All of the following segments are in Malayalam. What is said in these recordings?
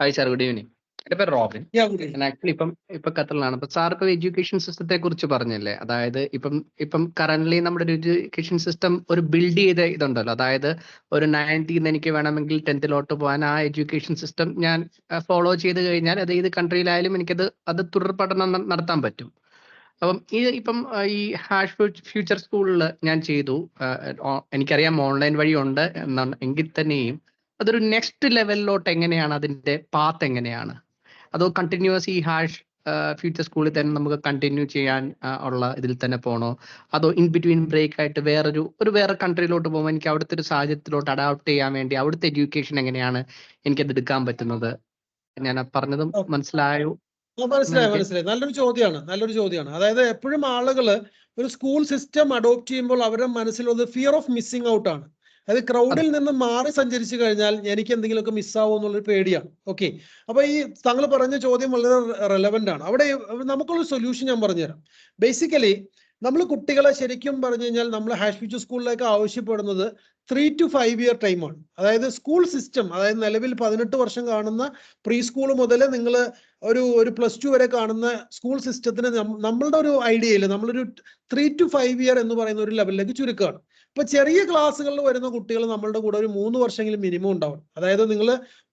Hi sir good evening. എന്റെ പേര് റോബിൻ. ഞാൻ ആക്ച്വലി ഇപ്പം ഇപ്പൊ ഖത്തറിലാണ്. അപ്പൊ സാർ ഇപ്പൊ എഡ്യൂക്കേഷൻ സിസ്റ്റത്തെ കുറിച്ച് പറഞ്ഞല്ലേ? അതായത് ഇപ്പം ഇപ്പം കറന്റ്ലി നമ്മുടെ ഒരു എഡ്യൂക്കേഷൻ സിസ്റ്റം ഒരു ബിൽഡ് ചെയ്ത ഇതുണ്ടല്ലോ. അതായത് ഒരു നയന്റീൻ എനിക്ക് വേണമെങ്കിൽ ടെൻത്തിലോട്ട് പോകാൻ ആ എഡ്യൂക്കേഷൻ സിസ്റ്റം ഞാൻ ഫോളോ ചെയ്ത് കഴിഞ്ഞാൽ അത് ഏത് കൺട്രിയിലായാലും എനിക്കത് അത് തുടർ പഠനം നടത്താൻ പറ്റും. അപ്പം ഈ ഇപ്പം ഈ ഹാഷ് ഫ്യൂച്ചർ സ്കൂളിൽ ഞാൻ ചെയ്തു. എനിക്കറിയാം ഓൺലൈൻ വഴി ഉണ്ട് എന്നാണ്. എങ്കിൽ തന്നെയും അതൊരു നെക്സ്റ്റ് ലെവലിലോട്ട് എങ്ങനെയാണ് അതിന്റെ പാത്ത് എങ്ങനെയാണ്? അതോ കണ്ടിന്യൂസ് ഈ ഹാഷ് ഫ്യൂച്ചർ സ്കൂളിൽ തന്നെ നമുക്ക് കണ്ടിന്യൂ ചെയ്യാൻ ഉള്ള ഇതിൽ തന്നെ പോണോ? അതോ ഇൻ ബിറ്റ്വീൻ ബ്രേക്ക് ആയിട്ട് വേറൊരു ഒരു വേറെ കൺട്രിയിലോട്ട് പോകുമ്പോൾ എനിക്ക് അവിടുത്തെ ഒരു സാഹചര്യത്തിലോട്ട് അഡാപ്റ്റ് ചെയ്യാൻ വേണ്ടി അവിടുത്തെ എഡ്യൂക്കേഷൻ എങ്ങനെയാണ് എനിക്കത് എടുക്കാൻ പറ്റുന്നത്? ഞാൻ പറഞ്ഞതും. മനസ്സിലായോ? മനസ്സിലായി മനസ്സിലായി. നല്ലൊരു ചോദ്യമാണ് നല്ലൊരു ചോദ്യമാണ് അതായത് എപ്പോഴും ആളുകൾ ഒരു സ്കൂൾ സിസ്റ്റം അഡോപ്റ്റ് ചെയ്യുമ്പോൾ അവരുടെ മനസ്സിലുള്ളത് ഫിയർ ഓഫ് മിസ്സിംഗ് ഔട്ട് ആണ്. അത്. ക്രൗഡിൽ നിന്ന് മാറി സഞ്ചരിച്ചു കഴിഞ്ഞാൽ എനിക്ക് എന്തെങ്കിലുമൊക്കെ മിസ്സാവോ എന്നുള്ളൊരു പേടിയാണ്. ഓക്കെ അപ്പൊ ഈ താങ്കൾ പറഞ്ഞ ചോദ്യം വളരെ റെലവെന്റ് ആണ്. അവിടെ നമുക്കുള്ള സൊല്യൂഷൻ ഞാൻ പറഞ്ഞുതരാം. ബേസിക്കലി നമ്മൾ കുട്ടികളെ ശരിക്കും പറഞ്ഞു കഴിഞ്ഞാൽ നമ്മൾ ഹാഷ് ഫ്യൂച്ചർ സ്കൂളിലേക്ക് ആവശ്യപ്പെടുന്നത് ത്രീ ടു ഫൈവ് ഇയർ ടൈമാണ് അതായത് സ്കൂൾ സിസ്റ്റം അതായത് നിലവിൽ പതിനെട്ട് വർഷം കാണുന്ന പ്രീ സ്കൂൾ മുതൽ നിങ്ങൾ ഒരു ഒരു പ്ലസ് ടു വരെ കാണുന്ന സ്കൂൾ സിസ്റ്റത്തിന് നമ്മളുടെ ഒരു ഐഡിയയിൽ നമ്മളൊരു ത്രീ ടു ഫൈവ് ഇയർ എന്ന് പറയുന്ന ഒരു ലെവലിലേക്ക് ചുരുക്കുകയാണ് ഇപ്പൊ ചെറിയ ക്ലാസ്സുകളിൽ വരുന്ന കുട്ടികൾ നമ്മളുടെ കൂടെ ഒരു മൂന്ന് വർഷമെങ്കിലും മിനിമം ഉണ്ടാവും അതായത് നിങ്ങൾ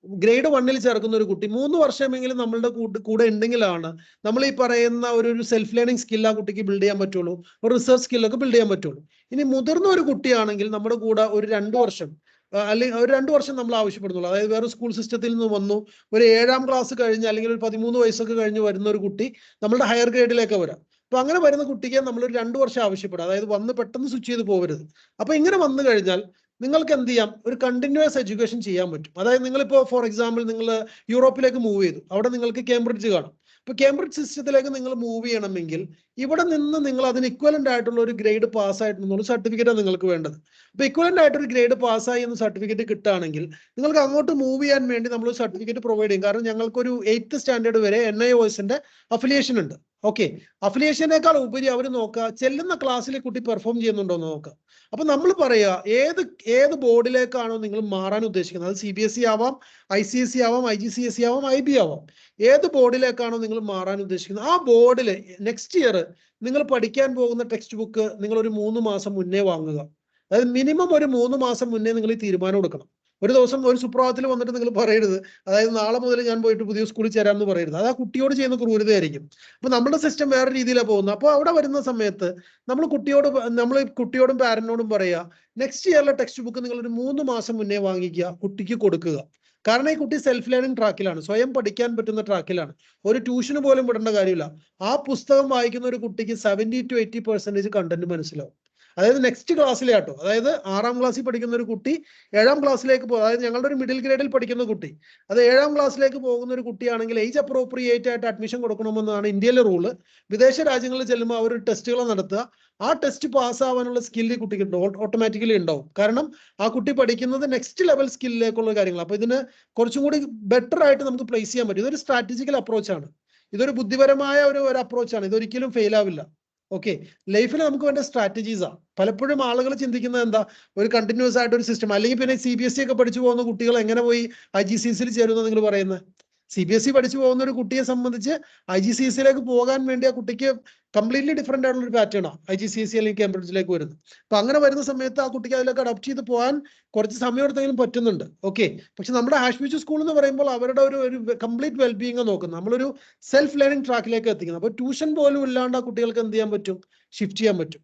ഗ്രേഡ് വണ്ണിൽ ചേർക്കുന്ന ഒരു കുട്ടി മൂന്ന് വർഷമെങ്കിലും നമ്മളുടെ കൂടെ ഉണ്ടെങ്കിലാണ് നമ്മൾ ഈ പറയുന്ന ഒരു ഒരു സെൽഫ് ലേണിംഗ് സ്കിൽ ആ കുട്ടിക്ക് ബിൽഡ് ചെയ്യാൻ പറ്റുള്ളൂ. ഒരു റിസർച്ച് സ്കില്ലൊക്കെ ബിൽഡ് ചെയ്യാൻ പറ്റുള്ളൂ. ഇനി മുതിർന്ന ഒരു കുട്ടിയാണെങ്കിൽ നമ്മുടെ കൂടെ ഒരു രണ്ട് വർഷം അല്ലെങ്കിൽ ഒരു രണ്ട് വർഷം നമ്മൾ ആവശ്യപ്പെടുന്നുള്ളൂ. അതായത് വേറെ സ്കൂൾ സിസ്റ്റത്തിൽ നിന്ന് വന്നു ഒരു ഏഴാം ക്ലാസ് കഴിഞ്ഞ് അല്ലെങ്കിൽ ഒരു പതിമൂന്ന് വയസ്സൊക്കെ കഴിഞ്ഞ് വരുന്ന ഒരു കുട്ടി നമ്മുടെ ഹയർ ഗ്രേഡിലേക്ക് വരാം. അപ്പൊ അങ്ങനെ വരുന്ന കുട്ടിക്ക് നമ്മൾ ഒരു രണ്ട് വർഷം ആവശ്യപ്പെടും. അതായത് വന്ന് പെട്ടെന്ന് സ്വിച്ച് ചെയ്ത് പോകരുത് അപ്പൊ ഇങ്ങനെ വന്നു കഴിഞ്ഞാൽ നിങ്ങൾക്ക് എന്ത് ചെയ്യാം? ഒരു കണ്ടിന്യൂസ് എഡ്യൂക്കേഷൻ ചെയ്യാൻ പറ്റും. അതായത് നിങ്ങളിപ്പോ ഫോർ എക്സാമ്പിൾ നിങ്ങൾ യൂറോപ്പിലേക്ക് മൂവ് ചെയ്തു. അവിടെ നിങ്ങൾക്ക് കേംബ്രിഡ്ജ് കാണാം. ഇപ്പൊ കേംബ്രിഡ്ജ് സിസ്റ്റത്തിലേക്ക് നിങ്ങൾ മൂവ് ചെയ്യണമെങ്കിൽ ഇവിടെ നിന്ന് നിങ്ങൾ അതിന് ഇക്വലന്റ് ആയിട്ടുള്ള ഒരു ഗ്രേഡ് പാസ് ആയിട്ടുള്ള സർട്ടിഫിക്കറ്റ് നിങ്ങൾക്ക് വേണ്ടത്. അപ്പൊ ഇക്വലന്റ് ആയിട്ട് ഒരു ഗ്രേഡ് പാസ്സായി എന്ന സർട്ടിഫിക്കറ്റ് കിട്ടുകയാണെങ്കിൽ നിങ്ങൾക്ക് അങ്ങോട്ട് മൂവ് ചെയ്യാൻ വേണ്ടി നമ്മൾ സർട്ടിഫിക്കറ്റ് പ്രൊവൈഡ് ചെയ്യും. കാരണം ഞങ്ങൾക്കൊരു എയ്ത്ത് സ്റ്റാൻഡേർഡ് വരെ എൻ ഐ ഒസിന്റെ അഫിലിയേഷൻ ഉണ്ട്. ഓക്കെ അഫിലിയേഷനേക്കാൾ ഉപരി അവർ നോക്കുക. ചെല്ലുന്ന ക്ലാസ്സിൽ കുട്ടി പെർഫോം ചെയ്യുന്നുണ്ടോ എന്ന് നോക്കുക. അപ്പൊ നമ്മൾ പറയുക ഏത് ഏത് ബോർഡിലേക്കാണോ നിങ്ങൾ മാറാൻ ഉദ്ദേശിക്കുന്നത്? അത് സി ബി എസ് ഇ ആവാം ഐ സി എസ് സി ആവാം I G C S C ആവാം ഐ ബി ആവാം. ഏത് ബോർഡിലേക്കാണോ നിങ്ങൾ മാറാൻ ഉദ്ദേശിക്കുന്നത്? ആ ബോർഡിൽ നെക്സ്റ്റ് ഇയർ നിങ്ങൾ പഠിക്കാൻ പോകുന്ന ടെക്സ്റ്റ് ബുക്ക് നിങ്ങൾ ഒരു മൂന്ന് മാസം മുന്നേ വാങ്ങുക. അതായത് മിനിമം ഒരു മൂന്ന് മാസം മുന്നേ നിങ്ങൾ ഈ തീരുമാനം എടുക്കണം. ഒരു ദിവസം ഒരു സുപ്രഭാതത്തിൽ വന്നിട്ട് നിങ്ങൾ പറയരുത്. അതായത് നാളെ മുതൽ ഞാൻ പോയിട്ട് പുതിയ സ്കൂളിൽ ചേരാമെന്ന് പറയരുത്. അത് ആ കുട്ടിയോട് ചെയ്യുന്ന ക്രൂരതയായിരിക്കും. അപ്പൊ നമ്മുടെ സിസ്റ്റം വേറെ രീതിയിലാണ് പോകുന്നത്. അപ്പോൾ അവിടെ വരുന്ന സമയത്ത് നമ്മൾ കുട്ടിയോട് നമ്മൾ കുട്ടിയോടും പാരന്റിനോടും പറയുക നെക്സ്റ്റ് ഇയറിലെ ടെക്സ്റ്റ് ബുക്ക് നിങ്ങൾ ഒരു മൂന്ന് മാസം മുന്നേ വാങ്ങിക്കുക കുട്ടിക്ക് കൊടുക്കുക. കാരണം ഈ കുട്ടി സെൽഫ് ലേണിംഗ് ട്രാക്കിലാണ് സ്വയം പഠിക്കാൻ പറ്റുന്ന ട്രാക്കിലാണ് ഒരു ട്യൂഷന് പോലും വിടേണ്ട കാര്യമില്ല. ആ പുസ്തകം വായിക്കുന്ന ഒരു കുട്ടിക്ക് seventy to eighty percentage content മനസ്സിലാവും. അതായത് നെക്സ്റ്റ് ക്ലാസ്സിലെ ആട്ടോ. അതായത് ആറാം ക്ലാസ്സിൽ പഠിക്കുന്ന ഒരു കുട്ടി ഏഴാം ക്ലാസ്സിലേക്ക് പോകും. അതായത് ഞങ്ങളുടെ ഒരു മിഡിൽ ഗ്രേഡിൽ പഠിക്കുന്ന കുട്ടി. അത് ഏഴാം ക്ലാസ്സിലേക്ക് പോകുന്ന ഒരു കുട്ടിയാണെങ്കിൽ ഏജ് അപ്രോപ്രിയേറ്റ് ആയിട്ട് അഡ്മിഷൻ കൊടുക്കണമെന്നാണ് ഇന്ത്യയിലെ റൂൾ വിദേശ രാജ്യങ്ങളിൽ ചെല്ലുമ്പോൾ അവർ ടെസ്റ്റുകൾ നടത്തുക. ആ ടെസ്റ്റ് പാസ്സാവാനുള്ള സ്കില്ല് കുട്ടിക്ക് ഓട്ടോമാറ്റിക്കലി ഉണ്ടാവും. കാരണം ആ കുട്ടി പഠിക്കുന്നത് നെക്സ്റ്റ് ലെവൽ സ്കില്ലിലേക്കുള്ള കാര്യങ്ങൾ അപ്പൊ ഇതിന് കുറച്ചും കൂടി ബെറ്റർ ആയിട്ട് നമുക്ക് പ്ലേസ് ചെയ്യാൻ പറ്റും. ഇതൊരു സ്ട്രാറ്റജിക്കൽ അപ്രോച്ചാണ് ഇതൊരു ബുദ്ധിപരമായ ഒരു ഒരു അപ്രോച്ചാണ് ഇതൊരിക്കലും ഫെയിൽ ആവില്ല. ഓക്കെ ലൈഫിൽ നമുക്ക് വേണ്ട സ്ട്രാറ്റജീസാണ് പലപ്പോഴും ആളുകൾ ചിന്തിക്കുന്നത് എന്താ? ഒരു കണ്ടിന്യൂസ് ആയിട്ട് ഒരു സിസ്റ്റം അല്ലെങ്കിൽ പിന്നെ സി ബി എസ് സി ഒക്കെ പഠിച്ചു പോകുന്ന കുട്ടികൾ എങ്ങനെ പോയി ഐ ജി സി സിയിൽ ചേരുമെന്ന് നിങ്ങൾ പറയുന്നത്? സി ബി എസ് ഇ പഠിച്ചു പോകുന്ന ഒരു കുട്ടിയെ സംബന്ധിച്ച് ഐ ജി സി സിയിലേക്ക് പോകാൻ വേണ്ടി ആ കുട്ടിക്ക് കംപ്ലീറ്റ്ലി ഡിഫറെന്റ് ആയിട്ടുള്ള ഒരു പാറ്റേണാണ് I G C S C അല്ലെങ്കിൽ കേംബ്രിഡ്ജിലേക്ക് വരുന്നത്. അപ്പൊ അങ്ങനെ വരുന്ന സമയത്ത് ആ കുട്ടിക്ക് അതിലേക്ക് അഡോപ്റ്റ് ചെയ്ത് പോകാൻ കുറച്ച് സമയം എടുത്തെങ്കിലും പറ്റുന്നുണ്ട്. ഓക്കെ പക്ഷെ നമ്മുടെ ഹാഷ്മിച്ച് സ്കൂൾ എന്ന് പറയുമ്പോൾ അവരുടെ ഒരു ഒരു കംപ്ലീറ്റ് വെൽബീങ് നോക്കുന്നത്. നമ്മളൊരു സെൽഫ് ലേണിംഗ് ട്രാക്കിലേക്ക് എത്തിക്കുന്നത്. അപ്പൊ ട്യൂഷൻ പോലും ഇല്ലാണ്ട് ആ കുട്ടികൾക്ക് എന്ത് ചെയ്യാൻ പറ്റും? ഷിഫ്റ്റ് ചെയ്യാൻ പറ്റും.